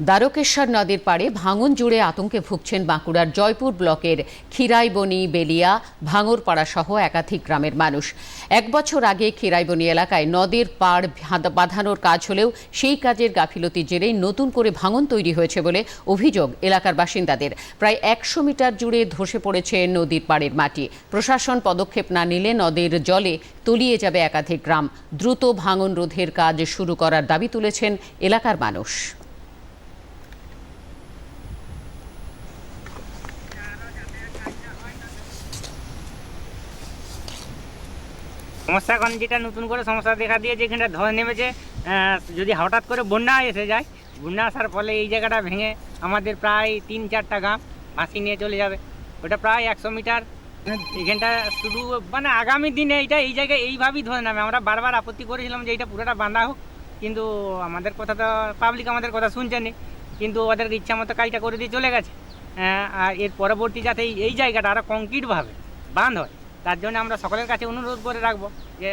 দ্বারকেশ্বর নদীর পাড়ে ভাঙন জুড়ে আতঙ্কে ভুগছেন বাঁকুড়ার জয়পুর ব্লকের খিরাইবনি বেলিয়া, ভাঙরপাড়া সহ একাধিক গ্রামের মানুষ। এক বছর আগে খিরাইবনি এলাকায় নদীর পাড় বাঁধানোর কাজ হলেও সেই কাজের গাফিলতির জেরেই নতুন করে ভাঙন তৈরি হয়েছে বলে অভিযোগ এলাকার বাসিন্দাদের। প্রায় একশো মিটার জুড়ে ধসে পড়েছে নদীর পাড়ের মাটি। প্রশাসন পদক্ষেপ না নিলে নদীর জলে তলিয়ে যাবে একাধিক গ্রাম। দ্রুত ভাঙন রোধের কাজ শুরু করার দাবি তুলেছেন এলাকার মানুষ। সমস্যা এখন যেটা নতুন করে সমস্যা দেখা দিয়েছে এখানটা ধস নেমেছে যদি হঠাৎ করে বন্যা এসে যায়, বন্যা আসার ফলে এই জায়গাটা ভেঙে আমাদের প্রায় তিন চারটা গ্রাম ভাসি নিয়ে চলে যাবে। ওটা প্রায় একশো মিটার। এখানটা শুধু মানে আগামী দিনে এইটা এই জায়গায় এইভাবেই ধরে নামে। আমরা বারবার আপত্তি করেছিলাম যে এইটা পুরোটা বাঁধা হোক, কিন্তু আমাদের কথা তো পাবলিক আমাদের কথা শুনছে না। কিন্তু ওদের ইচ্ছা মতো কাজটা করে দিয়ে চলে গেছে। আর এর পরবর্তী যাতে এই জায়গাটা আরও কংক্রিটভাবে বাঁধ হয়। তার জন্য আমরা সকলের কাছে অনুরোধ করে রাখব যে